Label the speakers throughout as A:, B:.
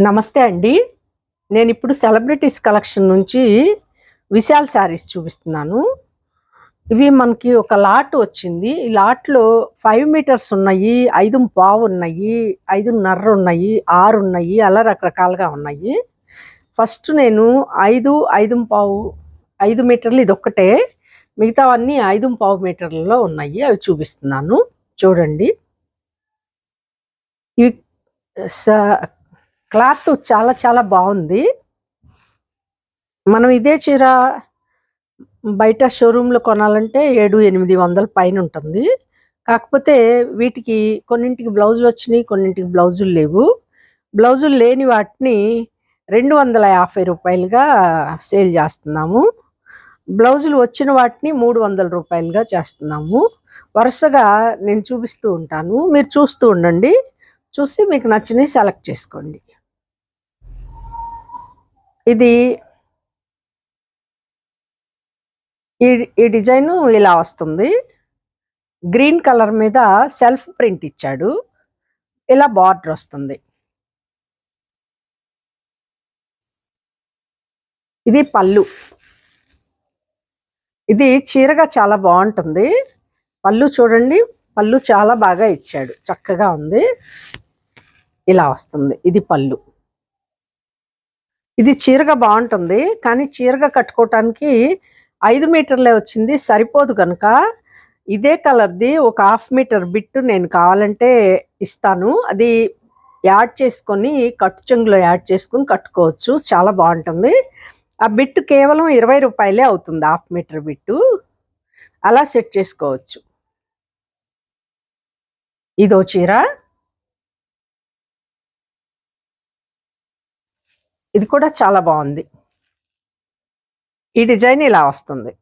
A: నమస్తే అండి. నేను ఇప్పుడు సెలబ్రిటీస్ కలెక్షన్ నుంచి విశాల్ శారీస్ చూపిస్తున్నాను. ఇవి మనకి ఒక లాట్ వచ్చింది. ఈ లాట్లో ఫైవ్ మీటర్స్ ఉన్నాయి ఐదు పావు ఉన్నాయి ఐదున్నర ఉన్నాయి ఆరు ఉన్నాయి అలా రకరకాలుగా ఉన్నాయి. ఫస్ట్ నేను ఐదు ఐదు పావు ఐదు మీటర్లు ఇది ఒక్కటే మిగతావన్నీ ఐదు పావు మీటర్లలో ఉన్నాయి. అవి చూపిస్తున్నాను. చూడండి. ఇవి స- క్లాత్ చాలా చాలా బాగుంది. మనం ఇదే చీర బయట షోరూంలో కొనాలంటే ఏడు ఎనిమిది వందల పైన ఉంటుంది. కాకపోతే వీటికి కొన్నింటికి బ్లౌజులు వచ్చినాయి కొన్నింటికి బ్లౌజులు లేవు. బ్లౌజులు లేని వాటిని రెండు వందల యాభై రూపాయలుగా సేల్ చేస్తున్నాము. బ్లౌజులు వచ్చిన వాటిని మూడు వందల రూపాయలుగా చేస్తున్నాము. వరుసగా నేను చూపిస్తూ ఉంటాను. మీరు చూస్తూ ఉండండి. చూసి మీకు నచ్చినవి సెలెక్ట్ చేసుకోండి. ఇది ఈ ఈ డిజైన్ ఇలా వస్తుంది. గ్రీన్ కలర్ మీద సెల్ఫ్ ప్రింట్ ఇచ్చాడు. ఇలా బార్డర్ వస్తుంది. ఇది పళ్ళు. ఇది చీరగా చాలా బాగుంటుంది. పళ్ళు చూడండి. పళ్ళు చాలా బాగా ఇచ్చాడు. చక్కగా ఉంది. ఇలా వస్తుంది. ఇది పళ్ళు. ఇది చీరగా బాగుంటుంది కానీ చీరగా కట్టుకోవటానికి ఐదు మీటర్లే వచ్చింది సరిపోదు కనుక ఇదే కలర్ది ఒక హాఫ్ మీటర్ బిట్ నేను కావాలంటే ఇస్తాను. అది యాడ్ చేసుకొని కట్టు చెంగులో యాడ్ చేసుకొని కట్టుకోవచ్చు. చాలా బాగుంటుంది. ఆ బిట్టు కేవలం ఇరవై రూపాయలే అవుతుంది హాఫ్ మీటర్ బిట్టు. అలా సెట్ చేసుకోవచ్చు. ఇదో చీర. ఇది కూడా చాలా బాగుంది. ఈ డిజైన్ ఇలా వస్తుంది.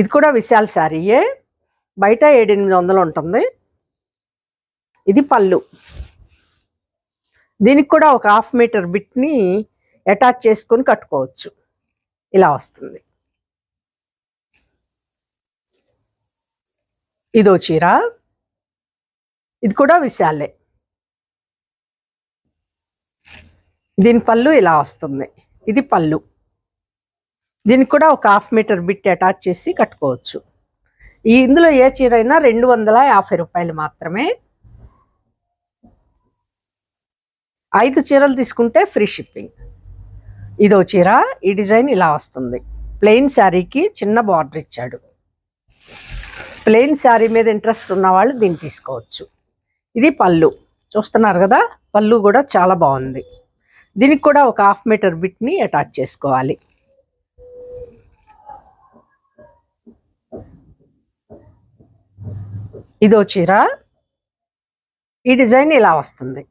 A: ఇది కూడా విశాల శారీయే బయట ఏడెనిమిది వందలు ఉంటుంది. ఇది పళ్ళు. దీనికి కూడా ఒక హాఫ్ మీటర్ బిట్ని అటాచ్ చేసుకొని కట్టుకోవచ్చు. ఇలా వస్తుంది. ఇదో చీర. ఇది కూడా విశాలే. దీని పళ్ళు ఇలా వస్తుంది. ఇది పళ్ళు. దీనికి కూడా ఒక హాఫ్ మీటర్ బిట్ అటాచ్ చేసి కట్టుకోవచ్చు. ఈ ఇందులో ఏ చీర అయినా రెండు వందల యాభై రూపాయలు మాత్రమే. ఐదు చీరలు తీసుకుంటే ఫ్రీ షిప్పింగ్. ఇదో చీర ఈ డిజైన్ ఇలా వస్తుంది. ప్లెయిన్ శారీకి చిన్న బార్డర్ ఇచ్చాడు. ప్లెయిన్ శారీ మీద ఇంట్రెస్ట్ ఉన్న వాళ్ళు దీన్ని తీసుకోవచ్చు. ఇది పళ్ళు. చూస్తున్నారు కదా పళ్ళు కూడా చాలా బాగుంది. దీనికి కూడా ఒక హాఫ్ మీటర్ బిట్ని అటాచ్ చేసుకోవాలి. ఇదో చీర. ఈ డిజైన్ ఇలా వస్తుంది.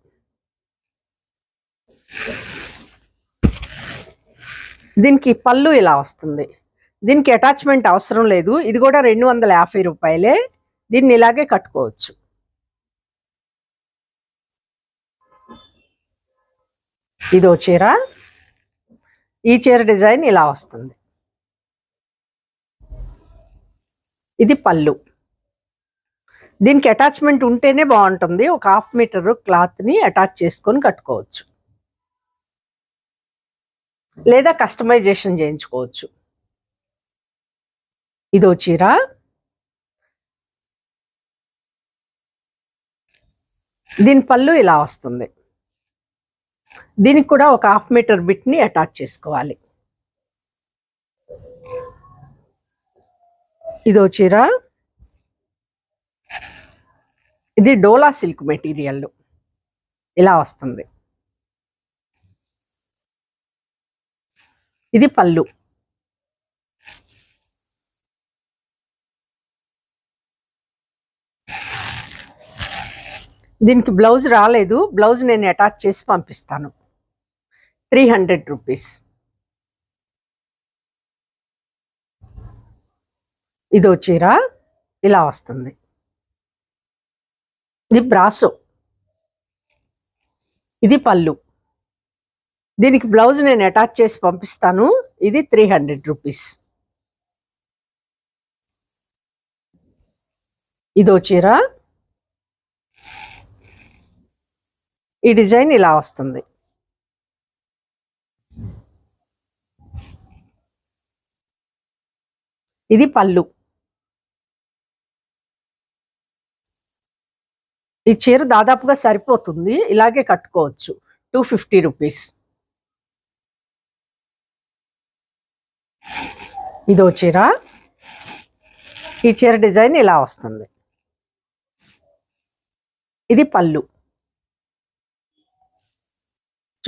A: దీనికి పళ్ళు ఇలా వస్తుంది. దీనికి అటాచ్మెంట్ అవసరం లేదు. ఇది కూడా రెండు వందల యాభై రూపాయలే. దీన్ని ఇలాగే కట్టుకోవచ్చు. ఇదో చీర. ఈ చీర డిజైన్ ఇలా వస్తుంది. ఇది పళ్ళు. దీనికి అటాచ్మెంట్ ఉంటేనే బాగుంటుంది. ఒక హాఫ్ మీటర్ క్లాత్ని అటాచ్ చేసుకొని కట్టుకోవచ్చు. లేదా కస్టమైజేషన్ చేయించుకోవచ్చు. ఇదో చీర. దీని పళ్ళు ఇలా వస్తుంది. దీనికి కూడా ఒక హాఫ్ మీటర్ బిట్ని అటాచ్ చేసుకోవాలి. ఇదో చీర. ఇది డోలా సిల్క్ మెటీరియల్. ఇలా వస్తుంది. ఇది పళ్ళు. దీనికి బ్లౌజ్ రాలేదు. బ్లౌజ్ నేను అటాచ్ చేసి పంపిస్తాను. Three hundred rupees. ఇదో చీర. ఇలా వస్తుంది. ఇది బ్రాసో. ఇది పళ్ళు. దీనికి బ్లౌజ్ నేను అటాచ్ చేసి పంపిస్తాను. ఇది త్రీ హండ్రెడ్ రూపీస్. ఇదో చీర. ఈ డిజైన్ ఇలా వస్తుంది. ఇది పళ్ళు. ఈ చీర దాదాపుగా సరిపోతుంది. ఇలాగే కట్టుకోవచ్చు. Two fifty rupees. ఇదో చీర. ఈ చీర డిజైన్ ఇలా వస్తుంది. ఇది పళ్ళు.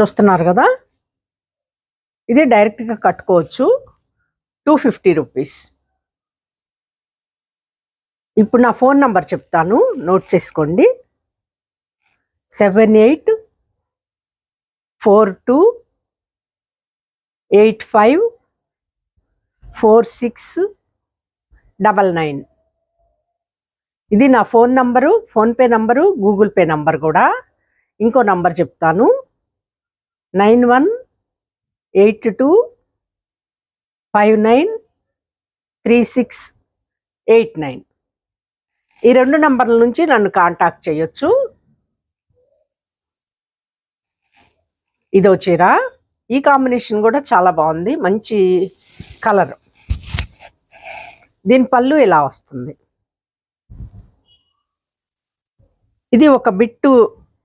A: చూస్తున్నారు కదా? ఇది డైరెక్ట్గా కట్టుకోవచ్చు. టూ ఫిఫ్టీ రూపీస్ ఇప్పుడు నా ఫోన్ నంబర్ చెప్తాను. నోట్ చేసుకోండి. Seven eight four two eight five four six double nine ఇది నా phone number PhonePe number Google Pay number కూడా. ఇంకో నంబర్ చెప్తాను. Nine one eight two five nine three six eight nine. ఈ రెండు నంబర్ల నుంచి నన్ను కాంటాక్ట్ చేయొచ్చు. ఇదో చీర. ఈ కాంబినేషన్ కూడా చాలా బాగుంది. మంచి కలర్. దీని పళ్ళు ఇలా వస్తుంది. ఇది ఒక బిట్టు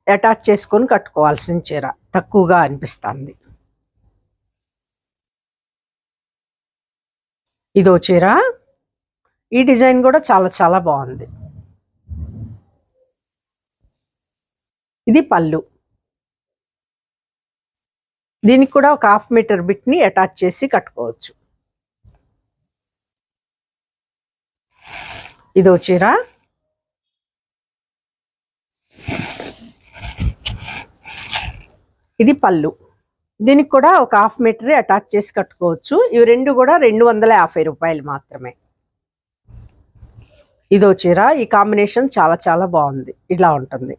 A: అటాచ్ చేసుకొని కట్టుకోవాల్సిన చీర. తక్కువగా అనిపిస్తుంది. ఇదో చీర. ఈ డిజైన్ కూడా చాలా చాలా బాగుంది. ఇది పళ్ళు. దీనికి కూడా ఒక హాఫ్ మీటర్ బిట్ని అటాచ్ చేసి కట్టుకోవచ్చు. ఇదో చీర. ఇది పళ్ళు. దీనికి కూడా ఒక హాఫ్ మీటర్ అటాచ్ చేసి కట్టుకోవచ్చు. ఇవి రెండు కూడా రెండు వందల యాభై రూపాయలు మాత్రమే. ఇదో చీర. ఈ కాంబినేషన్ చాలా చాలా బాగుంది. ఇలా ఉంటుంది.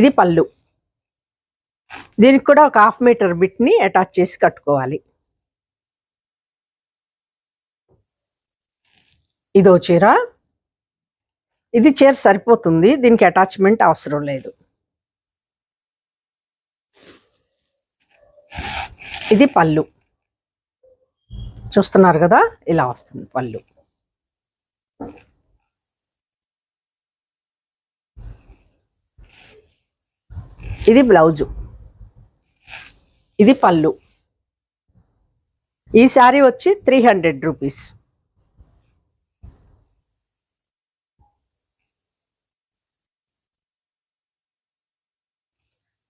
A: ఇది పళ్ళు. దీనికి కూడా ఒక హాఫ్ మీటర్ బిట్ని అటాచ్ చేసి కట్టుకోవాలి. ఇదో చీర. ఇది చీర సరిపోతుంది దీనికి అటాచ్మెంట్ అవసరం లేదు. ఇది పళ్ళు. చూస్తున్నారు కదా ఇలా వస్తుంది పళ్ళు. ఇది బ్లౌజు. ఇది పళ్ళు. ఈ శారీ వచ్చి త్రీ హండ్రెడ్ రూపీస్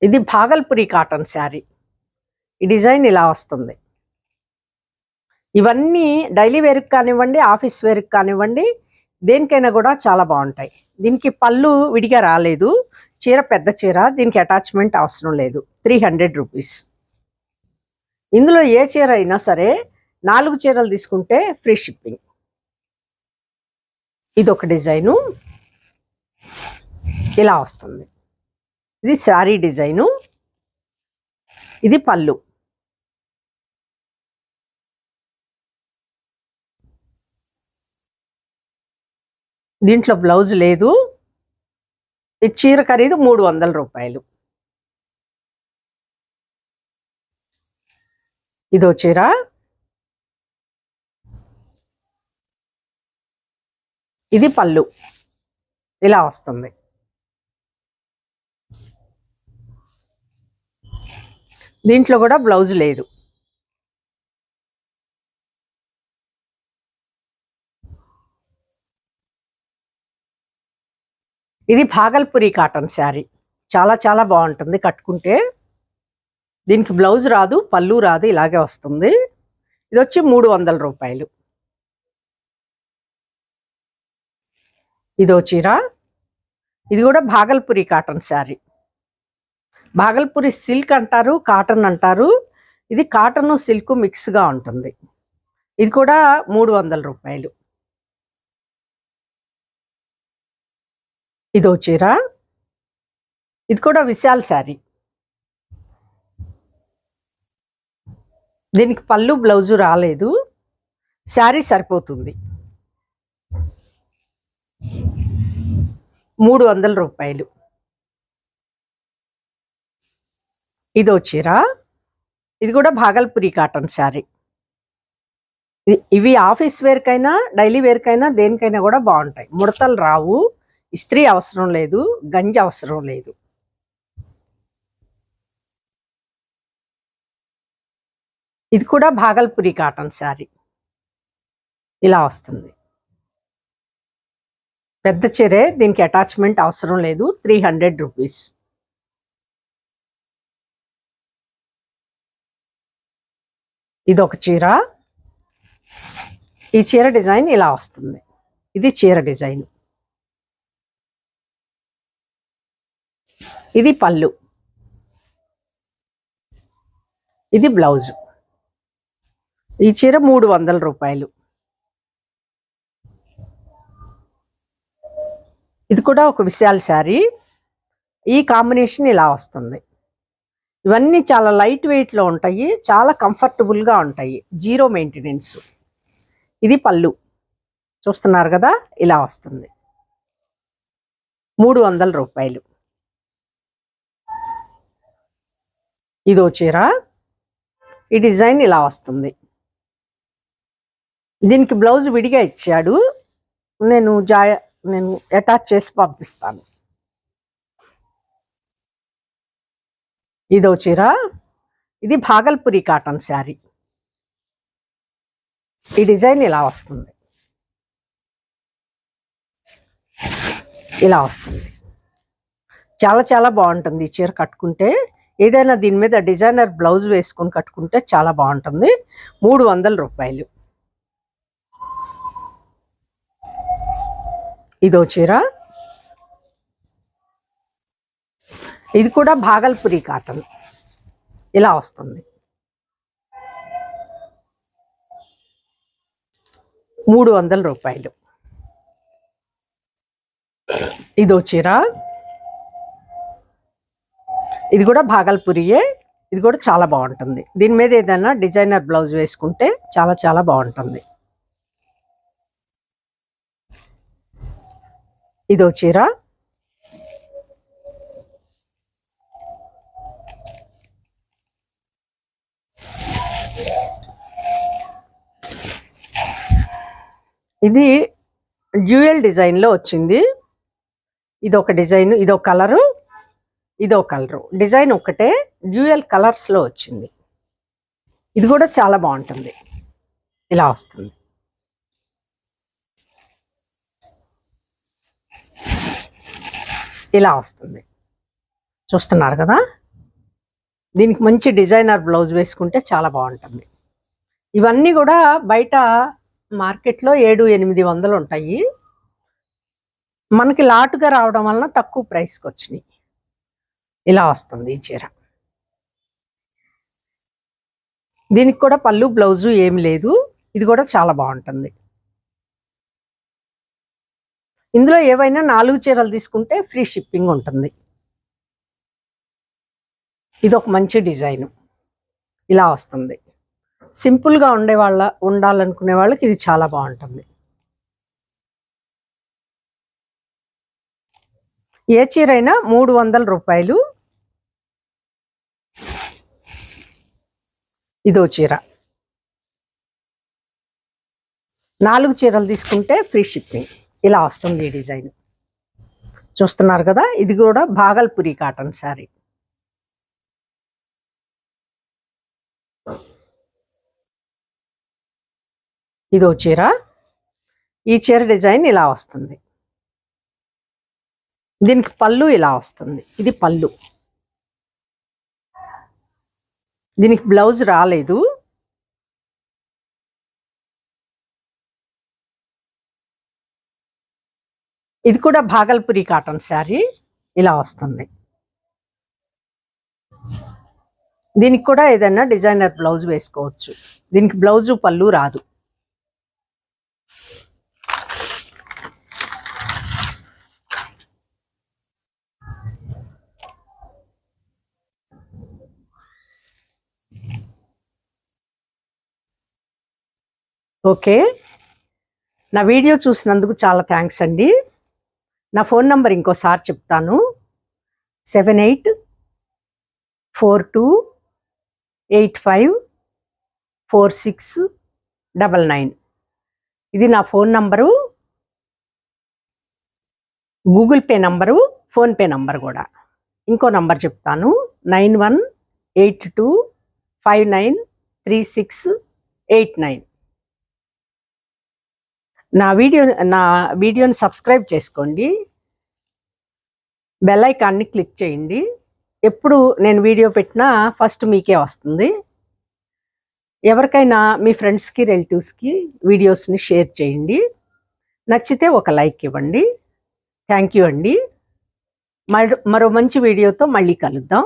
A: ఇది భాగల్పురి కాటన్ శారీ. ఈ డిజైన్ ఇలా వస్తుంది. ఇవన్నీ డైలీ వేర్కి కానివ్వండి ఆఫీస్ వేర్కి కానివ్వండి దేనికైనా కూడా చాలా బాగుంటాయి. దీనికి పళ్ళు విడిగా రాలేదు. చీర పెద్ద చీర దీనికి అటాచ్మెంట్ అవసరం లేదు. Three hundred rupees. ఇందులో ఏ చీర అయినా సరే నాలుగు చీరలు తీసుకుంటే ఫ్రీ షిప్పింగ్. ఇది ఒక డిజైను. ఇలా వస్తుంది. ఇది శారీ డిజైను. ఇది పళ్ళు. దీంట్లో బ్లౌజ్ లేదు. ఈ చీర ఖరీదు మూడు వందల రూపాయలు. ఇదో చీర. ఇది పళ్ళు. ఇలా వస్తుంది. దీంట్లో కూడా బ్లౌజ్ లేదు. ఇది భాగల్పురి కాటన్ శారీ. చాలా చాలా బాగుంటుంది కట్టుకుంటే. దీనికి బ్లౌజ్ రాదు పళ్ళు రాదు ఇలాగే వస్తుంది. ఇది వచ్చి మూడు వందల రూపాయలు. ఇదో చీర. ఇది కూడా భాగల్పురి కాటన్ శారీ. భాగల్పూరి సిల్క్ అంటారు కాటన్ అంటారు. ఇది కాటన్ సిల్క్ మిక్స్గా ఉంటుంది. ఇది కూడా మూడు వందల రూపాయలు. ఇదో చీర. ఇది కూడా విశాల్ శారీ. దీనికి పళ్ళు బ్లౌజు రాలేదు. శారీ సరిపోతుంది. మూడు వందల రూపాయలు. ఇదో చీర. ఇది కూడా భాగల్పురి కాటన్ శారీ. ఇవి ఆఫీస్ వేర్కైనా డైలీ వేర్కైనా దేనికైనా కూడా బాగుంటాయి. ముడతలు రావు. ఇస్త్రీ అవసరం లేదు. గంజి అవసరం లేదు. ఇది కూడా భాగల్పురి కాటన్ శారీ. ఇలా వస్తుంది. పెద్ద చీరే దీనికి అటాచ్మెంట్ అవసరం లేదు. Three hundred rupees. ఇది ఒక చీర. ఈ చీర డిజైన్ ఇలా వస్తుంది. ఇది చీర డిజైన్. ఇది పళ్ళు. ఇది బ్లౌజు. ఈ చీర మూడు వందల రూపాయలు. ఇది కూడా ఒక విశాల శారీ. ఈ కాంబినేషన్ ఇలా వస్తుంది. ఇవన్నీ చాలా లైట్ వెయిట్లో ఉంటాయి చాలా కంఫర్టబుల్గా ఉంటాయి. జీరో మెయింటెనెన్స్ ఇది పళ్ళు. చూస్తున్నారు కదా ఇలా వస్తుంది. మూడు వందల రూపాయలు. ఇదో చీర. ఈ డిజైన్ ఇలా వస్తుంది. దీనికి బ్లౌజ్ విడిగా ఇచ్చాడు. నేను జా నేను అటాచ్ చేసి పంపిస్తాను. ఇదో చీర. ఇది భాగల్పురి కాటన్ శారీ. ఈ డిజైన్ ఇలా వస్తుంది. ఇలా వస్తుంది. చాలా చాలా బాగుంటుంది ఈ చీర కట్టుకుంటే. ఏదైనా దీని మీద డిజైనర్ బ్లౌజ్ వేసుకొని కట్టుకుంటే చాలా బాగుంటుంది. మూడు వందల రూపాయలు. ఇదో చీర. ఇది కూడా భాగల్పురి కాటన్. ఇలా వస్తుంది. మూడు వందల రూపాయలు. ఇదో చీర. ఇది కూడా భాగల్పురియే. ఇది కూడా చాలా బాగుంటుంది. దీని మీద ఏదైనా డిజైనర్ బ్లౌజ్ వేసుకుంటే చాలా చాలా బాగుంటుంది. ఇదో చీర. ఇది డ్యూయల్ డిజైన్లో వచ్చింది. ఇది ఒక డిజైన్ ఇది ఒక కలరు ఇదో కలరు. డిజైన్ ఒకటే డ్యూయల్ కలర్స్లో వచ్చింది. ఇది కూడా చాలా బాగుంటుంది. ఇలా వస్తుంది. ఇలా వస్తుంది. చూస్తున్నారు కదా? దీనికి మంచి డిజైనర్ బ్లౌజ్ వేసుకుంటే చాలా బాగుంటుంది. ఇవన్నీ కూడా బయట మార్కెట్లో ఏడు ఎనిమిది వందలు ఉంటాయి మనకి లాటుగా రావడం వలన తక్కువ ప్రైస్కి వచ్చినాయి ఇలా వస్తుంది ఈ చీర. దీనికి కూడా పళ్ళు బ్లౌజు ఏమి లేదు. ఇది కూడా చాలా బాగుంటుంది. ఇందులో ఏవైనా నాలుగు చీరలు తీసుకుంటే ఫ్రీ షిప్పింగ్ ఉంటుంది. ఇది ఒక మంచి డిజైన్. ఇలా వస్తుంది. సింపుల్గా ఉండే వాళ్ళ ఉండాలనుకునే వాళ్ళకి ఇది చాలా బాగుంటుంది. ఏ చీర అయినా మూడు వందల రూపాయలు. ఇదో చీర. నాలుగు చీరలు తీసుకుంటే ఫ్రీ షిప్పింగ్. ఇలా వస్తుంది ఈ డిజైన్. చూస్తున్నారు కదా ఇది కూడా భాగల్పురి కాటన్ శారీ. ఇదో చీర. ఈ చీర డిజైన్ ఇలా వస్తుంది. దీనికి పళ్ళు ఇలా వస్తుంది. ఇది పళ్ళు. దీనికి బ్లౌజ్ రాలేదు. ఇది కూడా భాగల్పురి కాటన్ శారీ. ఇలా వస్తుంది. దీనికి కూడా ఏదైనా డిజైనర్ బ్లౌజ్ వేసుకోవచ్చు. దీనికి బ్లౌజు పళ్ళు రాదు. ఓకే. నా వీడియో చూసినందుకు చాలా థ్యాంక్స్ అండి. నా ఫోన్ నంబర్ ఇంకోసారి చెప్తాను. Seven eight four two eight five four six double nine. ఇది నా phone number. Google Pay number PhonePe number కూడా. ఇంకో నంబర్ చెప్తాను. Nine one eight two five nine three six eight nine. నా వీడియో నా వీడియోని సబ్స్క్రైబ్ చేసుకోండి. బెల్ ఐకాన్ని క్లిక్ చేయండి. ఎప్పుడు నేను వీడియో పెట్టినా ఫస్ట్ మీకే వస్తుంది. ఎవరికైనా మీ ఫ్రెండ్స్కి రిలేటివ్స్కి వీడియోస్ని షేర్ చేయండి. నచ్చితే ఒక లైక్ ఇవ్వండి. థ్యాంక్ యూ అండి. మరో మరో మంచి వీడియోతో మళ్ళీ కలుద్దాం.